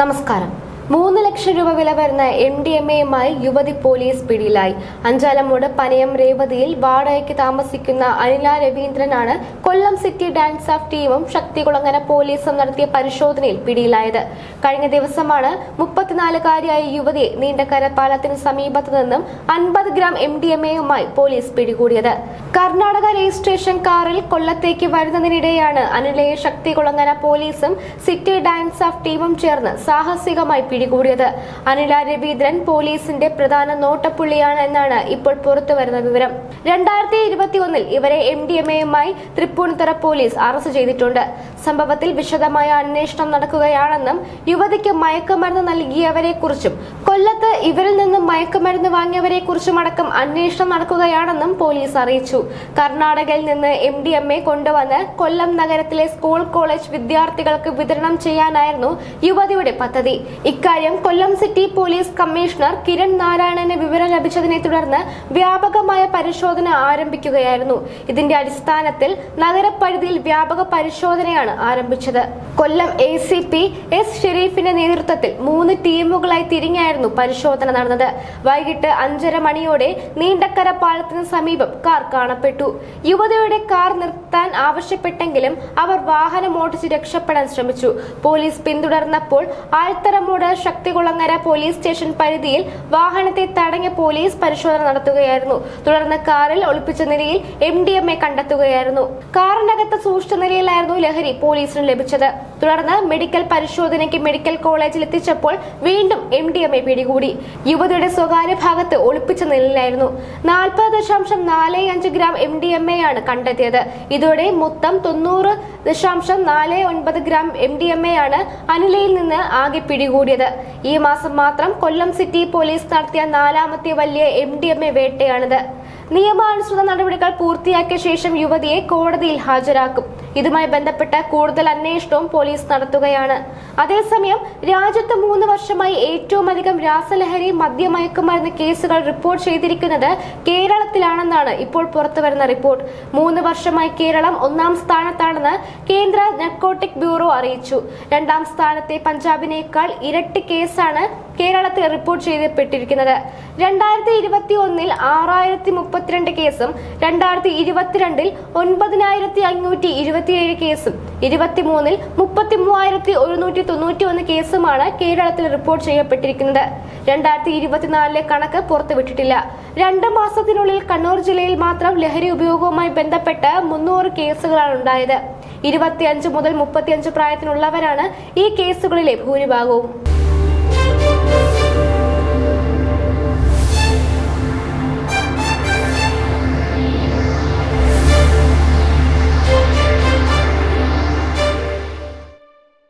നമസ്കാരം. മൂന്ന് ലക്ഷം രൂപ വില വരുന്ന എം ഡി എം എയുമായി യുവതി പോലീസ് പിടിയിലായി. അഞ്ചാലമൂട് പനയം രേവതിയിൽ വാടകയ്ക്ക് താമസിക്കുന്ന അനില രവീന്ദ്രനാണ് കൊല്ലം സിറ്റി ഡാൻസ് ഓഫ് ടീമും ശക്തികുളങ്ങര പോലീസും നടത്തിയ പരിശോധനയിൽ പിടിയിലായത്. കഴിഞ്ഞ ദിവസമാണ് മുപ്പത്തിനാലുകാരിയായ യുവതിയെ നീണ്ടക്കര പാലത്തിന് സമീപത്ത് നിന്നും അൻപത് ഗ്രാം എം ഡി എം എയുമായി പോലീസ് പിടികൂടിയത്. കർണാടക രജിസ്ട്രേഷൻ കാറിൽ കൊല്ലത്തേക്ക് വരുന്നതിനിടെയാണ് അനിലയെ ശക്തികുളങ്ങര പോലീസും സിറ്റി ഡാൻസ് ഓഫ് ടീമും ചേർന്ന് സാഹസികമായി പിടികൂടിയത്. അനില രവീന്ദ്രൻ പോലീസിന്റെ പ്രധാന നോട്ടപ്പുള്ളിയാണ് എന്നാണ് ഇപ്പോൾ പുറത്തുവരുന്ന വിവരം. രണ്ടായിരത്തി ഇരുപത്തി ഒന്നിൽ ഇവരെ എം ഡി എം എയുമായി തൃപ്പൂണിത്തുറ പോലീസ് അറസ്റ്റ് ചെയ്തിട്ടുണ്ട്. സംഭവത്തിൽ വിശദമായ അന്വേഷണം നടക്കുകയാണെന്നും യുവതിക്ക് മയക്കുമരുന്ന് നൽകിയവരെ കുറിച്ചും കൊല്ലത്ത് ഇവരിൽ നിന്നും മയക്കുമരുന്ന് വാങ്ങിയവരെ കുറിച്ചും അടക്കം അന്വേഷണം നടക്കുകയാണെന്നും പോലീസ് അറിയിച്ചു. കർണാടകയിൽ നിന്ന് എം ഡി എം എ കൊണ്ടുവന്ന് കൊല്ലം നഗരത്തിലെ സ്കൂൾ കോളേജ് വിദ്യാർത്ഥികൾക്ക് വിതരണം ചെയ്യാനായിരുന്നു യുവതിയുടെ പദ്ധതി. ഇക്കാര്യം Kollam city police commissioner Kiran നാരായണന് വിവരം ലഭിച്ചതിനെ തുടർന്ന് വ്യാപകമായ പരിശോധന ആരംഭിക്കുകയായിരുന്നു. ഇതിന്റെ അടിസ്ഥാനത്തിൽ നഗരപരിധിയിൽ വ്യാപക പരിശോധനയാണ് ആരംഭിച്ചത്. Kollam A C P S ഷെരീഫിന്റെ നേതൃത്വത്തിൽ മൂന്ന് ടീമുകളായി തിരിഞ്ഞായിരുന്നു പരിശോധന നടന്നത്. വൈകിട്ട് അഞ്ചര മണിയോടെ നീണ്ടക്കര പാലത്തിന് സമീപം കാർ കാണപ്പെട്ടു. യുവതിയുടെ കാർ നിർത്താൻ ആവശ്യപ്പെട്ടെങ്കിലും അവർ വാഹനം ഓടിച്ച് രക്ഷപ്പെടാൻ ശ്രമിച്ചു. പോലീസ് പിന്തുടർന്നപ്പോൾ ആൽത്തറമൂട് ശക്തികുളങ്ങര പോലീസ് സ്റ്റേഷൻ പരിധിയിൽ വാഹനത്തെ തടഞ്ഞ പോലീസ് പരിശോധന നടത്തുകയായിരുന്നു. തുടർന്ന് കാറിൽ ഒളിപ്പിച്ച നിലയിൽ എം ഡി എം എ കണ്ടെത്തുകയായിരുന്നു. കാറിനകത്ത് സൂക്ഷിച്ച നിലയിലായിരുന്നു ലഹരി പോലീസിന് ലഭിച്ചത്. തുടർന്ന് മെഡിക്കൽ പരിശോധനയ്ക്ക് മെഡിക്കൽ കോളേജിൽ എത്തിച്ചപ്പോൾ വീണ്ടും എം ഡി എം എ പിടികൂടി. യുവതിയുടെ സ്വകാര്യ ഭാഗത്ത് ഒളിപ്പിച്ച നിലയിലായിരുന്നു. നാൽപ്പത് ദശാംശം നാല് അഞ്ച് gram M D M A ആണ് കണ്ടെത്തിയത്. ഇതോടെ മൊത്തം തൊണ്ണൂറ് ദശാംശം നാല് ഒൻപത് gram M D M A ആണ് അനിലയിൽ നിന്ന് ആകെ പിടികൂടിയത്. ഈ മാസം മാത്രം കൊല്ലം സിറ്റി പോലീസ് നടത്തിയ നാലാമത്തെ വലിയ എം ഡി എം എ വേട്ടയാണിത്. നിയമാനുസൃത നടപടികൾ പൂർത്തിയാക്കിയ ശേഷം യുവതിയെ കോടതിയിൽ ഹാജരാക്കും. ഇതുമായി ബന്ധപ്പെട്ട കൂടുതൽ അന്വേഷണവും പോലീസ് നടത്തുകയാണ്. അതേസമയം രാജ്യത്ത് മൂന്ന് വർഷമായി ഏറ്റവും അധികം രാസലഹരി മദ്യമയക്കുമരുന്ന് കേസുകൾ റിപ്പോർട്ട് ചെയ്തിരിക്കുന്നത് കേരളത്തിലാണെന്നാണ് ഇപ്പോൾ പുറത്തുവരുന്ന റിപ്പോർട്ട്. മൂന്ന് വർഷമായി കേരളം ഒന്നാം സ്ഥാനത്താണെന്ന് കേന്ദ്ര നർക്കോട്ടിക് ബ്യൂറോ അറിയിച്ചു. രണ്ടാം സ്ഥാനത്തെ പഞ്ചാബിനേക്കാൾ ഇരട്ടി കേസാണ് കേരളത്തിൽ റിപ്പോർട്ട് ചെയ്യപ്പെട്ടിരിക്കുന്നത്. രണ്ടായിരത്തി ഇരുപത്തി ഒന്നിൽ ആറായിരത്തി മുപ്പത്തിരണ്ട് കേസും രണ്ടായിരത്തി ഇരുപത്തിരണ്ടിൽ ഒൻപതിനായിരത്തി അഞ്ഞൂറ്റി ഇരുപത്തിയേഴ് കേസും ഇരുപത്തിമൂന്നിൽ മുപ്പത്തി മൂവായിരത്തി ഒരുന്നൂറ്റി തൊണ്ണൂറ്റി ഒന്ന് കേസുമാണ് കേരളത്തിൽ റിപ്പോർട്ട് ചെയ്യപ്പെട്ടിരിക്കുന്നത്. രണ്ടായിരത്തി ഇരുപത്തിനാലിലെ കണക്ക് പുറത്തുവിട്ടിട്ടില്ല. രണ്ട് മാസത്തിനുള്ളിൽ കണ്ണൂർ ജില്ലയിൽ മാത്രം ലഹരി ഉപയോഗവുമായി ബന്ധപ്പെട്ട് മുന്നൂറ് കേസുകളാണ് ഉണ്ടായത്. ഇരുപത്തിയഞ്ച് മുതൽ മുപ്പത്തിയഞ്ച് പ്രായത്തിനുള്ളവരാണ് ഈ കേസുകളിലെ ഭൂരിഭാഗവും.